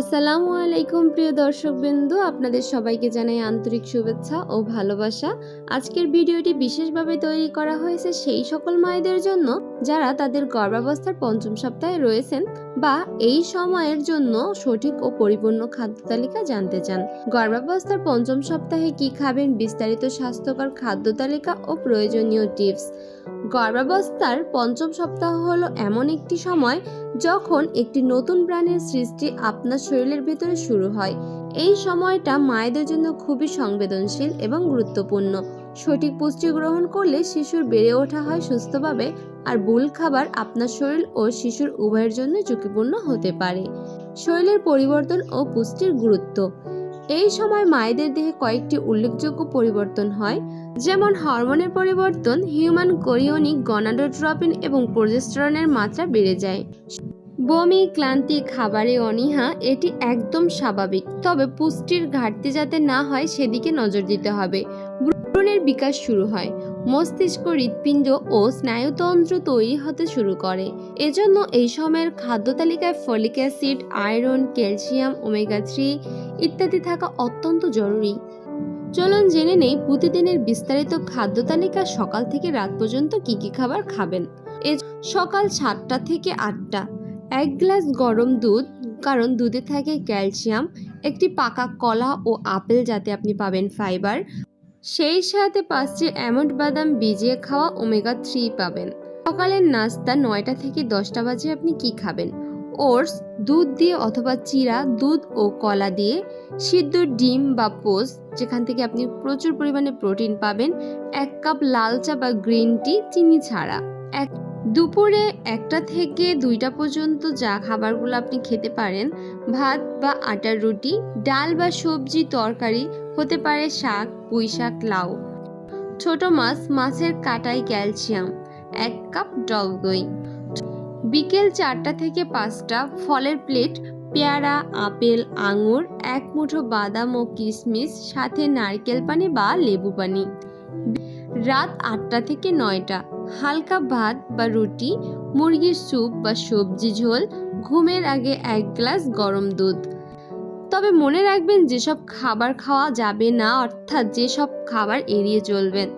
আসসালামু আলাইকুম, প্রিয় দর্শক বিন্দু আপনাদের সবাইকে জানাই আন্তরিক শুভেচ্ছা ও ভালোবাসা। আজকের ভিডিওটি বিশেষভাবে তৈরি করা হয়েছে সেই সকল মায়েদের জন্য যারা তাদের গর্ভাবস্থার পঞ্চম সপ্তাহে রয়েছেন বা এই সময়ের জন্য সঠিক ও পরিপূর্ণ খাদ্য তালিকা জানতে চান। গর্ভাবস্থার পঞ্চম সপ্তাহে কি খাবেন বিস্তারিত স্বাস্থ্যকর খাদ্য তালিকা ও প্রয়োজনীয় টিপস? গর্ভাবস্থার পঞ্চম সপ্তাহ হলো এমন একটি সময় যখন একটি নতুন প্রাণের সৃষ্টি আপনার শরীরের ভেতরে শুরু হয়। এই সময়টা মায়েদের জন্য খুবই সংবেদনশীল এবং গুরুত্বপূর্ণ। সঠিক পুষ্টি গ্রহণ করলে শিশুর বেড়ে ওঠা হয় সুস্থভাবে আর ভুল খাবার আপনার শরীর ও শিশুর উভয়ের জন্য ঝুঁকিপূর্ণ হতে পারে। শরীরের পরিবর্তন ও পুষ্টির গুরুত্ব। এই সময় মায়েদের দেহে কয়েকটি উল্লেখযোগ্য পরিবর্তন হয়, যেমন হরমোনের পরিবর্তন, হিউম্যান কোরিওনিক গনাডোট্রপিন এবং প্রজেস্টরনের মাত্রা বেড়ে যায়। বমি, ক্লান্তি, খাবারে অনীহা, এটি একদম স্বাভাবিক। তবে পুষ্টির ঘাটতি যাতে না হয়, সেদিকে নজর দিতে হবে। ভ্রূণের বিকাশ শুরু হয়। মস্তিষ্ক হৃৎপিণ্ড ও স্নায়ুতন্ত্র তৈরি হতে শুরু করে। এজন্য এই সময়ের খাদ্য তালিকায় folic acid, iron, calcium, omega three ইত্যাদি থাকা অত্যন্ত জরুরি। চলুন জেনে নেই প্রতিদিনের বিস্তারিত খাদ্য তালিকা সকাল থেকে রাত পর্যন্ত কি কি খাবার খাবেন। এ সকাল সাতটা থেকে আটটা। এক গ্লাস গরম দুধ, কারণ দুধে থাকে ক্যালসিয়াম, একটি পাকা কলা ও আপেল যাতে আপনি পাবেন ফাইবার। সেই সাথে পাঁচটি অ্যামন্ড বাদাম ভিজিয়ে খাওয়া ওমেগা থ্রি পাবেন। সকালের নাস্তা নয়টা থেকে দশটা বাজে আপনি কি খাবেন? ওটস, দুধ দিয়ে অথবা চিরা, দুধ ও কলা দিয়ে সিদ্ধ ডিম বা পোস, যেখান থেকে আপনি প্রচুর পরিমাণে প্রোটিন পাবেন, এক কাপ লাল চা বা গ্রিন টি, চিনি ছাড়া। এক দুপুরে একটা থেকে দুইটা পর্যন্ত যা খাবারগুলো আপনি খেতে পারেন, ভাত বা আটার রুটি, ডাল বা সবজি তরকারি হতে পারে শাক, পুঁই শাক, লাউ। ছোট মাছ, মাছের কাটায় ক্যালসিয়াম, এক কাপ টক দই। বিকেল চারটা থেকে পাঁচটা, ফলের প্লেট, পেয়ারা, আপেল, আঙুর, এক মুঠো বাদাম ও কিশমিশ সাথে নারকেল পানি বা লেবু পানি। রাত আটটা থেকে নয়টা। হালকা ভাত বা রুটি, মুরগির স্যুপ বা সবজি ঝোল, ঘুমের আগে এক গ্লাস গরম দুধ। তবে মনে রাখবেন যেসব খাবার খাওয়া যাবে না, অর্থাৎ যেসব খাবার এড়িয়ে চলবেন।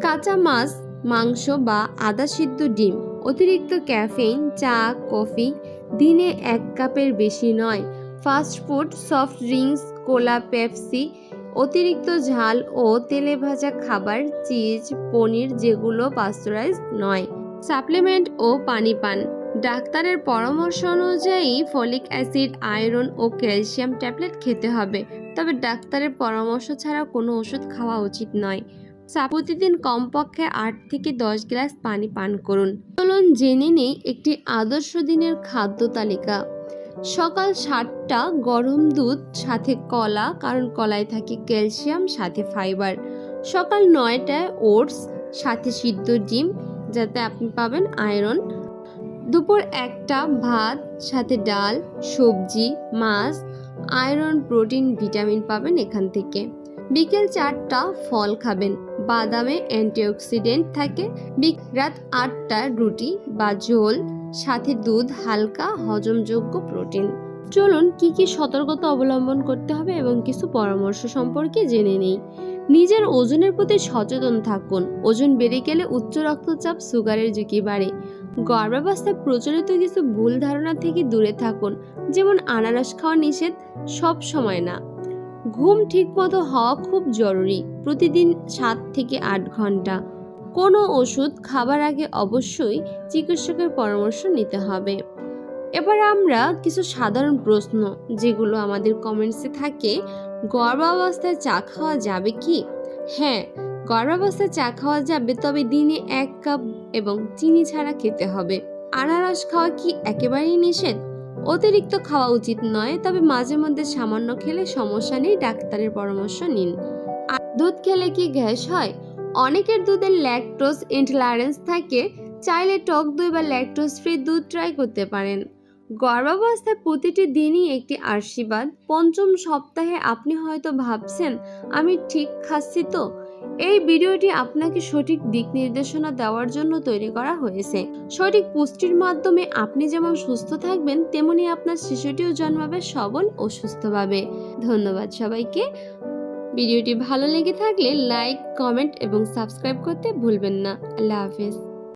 কাঁচা মাছ, মাংস বা আদা সিদ্ধ ডিম, অতিরিক্ত ক্যাফেইন, চা, কফি দিনে এক কাপের বেশি নয়। Fast food, soft drinks, cola, Pepsi অতিরিক্ত ঝাল ও তেলে ভাজা খাবার, চিজ, পনির যেগুলো পাস্তুরাইজ নয়। সাপ্লিমেন্ট ও পানি পান। ডাক্তারের পরামর্শ অনুযায়ী ফলিক অ্যাসিড আয়রন ও ক্যালসিয়াম ট্যাবলেট খেতে হবে। তবে ডাক্তারের পরামর্শ ছাড়া কোনো ওষুধ খাওয়া উচিত নয়। প্রতিদিন কমপক্ষে আট থেকে দশ গ্লাস পানি পান করুন। চলুন জেনে নেই একটি আদর্শ দিনের খাদ্য তালিকা। সকাল সাতটা গরম দুধ, সাথে কলা, কারণ কলায় থাকে ক্যালসিয়াম, সাথে ফাইবার। সকাল নয়টায় ওটস, সাথে সিদ্ধ ডিম, যাতে আপনি পাবেন আয়রন। দুপুর একটা ভাত, সাথে ডাল, সবজি, মাছ, আয়রন, প্রোটিন, ভিটামিন পাবেন এখান থেকে। বিকেল চারটা ফল খাবেন। বাদামে অ্যান্টিঅক্সিডেন্ট থাকে। রাত আটটা রুটি বা ঝোল। সাথে দুধ, হালকা হজমযোগ্য প্রোটিন। চলুন, কি কি সতর্কতা অবলম্বন করতে হবে এবং কিছু পরামর্শ সম্পর্কে জেনে নেই। নিজের ওজনের প্রতি সচেতন থাকুন। ওজন বেড়ে গেলে উচ্চ রক্তচাপ, সুগারের ঝুঁকি বাড়ে। গর্ভাবস্থায় প্রচলিত কিছু ভুল ধারণা থেকে দূরে থাকুন, যেমন আনারস খাওয়া নিষেধ, সব সময় না। ঘুম ঠিকমতো হওয়া খুব জরুরি। প্রতিদিন সাত থেকে আট ঘণ্টা। কোনো ওষুধ খাবার আগে অবশ্যই চিকিৎসকের পরামর্শ নিতে হবে। এবার আমরা কিছু সাধারণ প্রশ্ন যেগুলো আমাদের কমেন্টসে থাকে, গর্ভাবস্থায় চা খাওয়া যাবে কি? হ্যাঁ গর্ভাবস্থায় চা খাওয়া যাবে, তবে দিনে এক কাপ এবং চিনি ছাড়া খেতে হবে। আনারস খাওয়া কি একেবারেই নিষেধ? অতিরিক্ত খাওয়া উচিত নয়, তবে মাঝে মধ্যে সামান্য খেলে সমস্যা নেই, ডাক্তারের পরামর্শ নিন। দুধ খেলে কি গ্যাস হয়? অনেকের দুধে ল্যাকটোজ ইন্টলারেন্স থাকে, চাইলে টক দই বা ল্যাকটোজ ফ্রি দুধ ট্রাই করতে পারেন। গর্ভাবস্থায় প্রতিটি দিনই একটি আশীর্বাদ। পঞ্চম সপ্তাহে আপনি হয়তো ভাবছেন, আমি ঠিক খাচ্ছি তো? এই ভিডিওটি আপনাকে সঠিক দিক নির্দেশনা দেওয়ার জন্য তৈরি করা হয়েছে। সঠিক পুষ্টির মাধ্যমে আপনি যেমন সুস্থ থাকবেন, তেমনি আপনার শিশুটিও জন্মাবে সবল ও সুস্থভাবে। ধন্যবাদ সবাইকে। ভিডিওটি ভালো লেগে থাকলে লাইক কমেন্ট এবং সাবস্ক্রাইব করতে ভুলবেন না। আল্লাহ হাফেজ।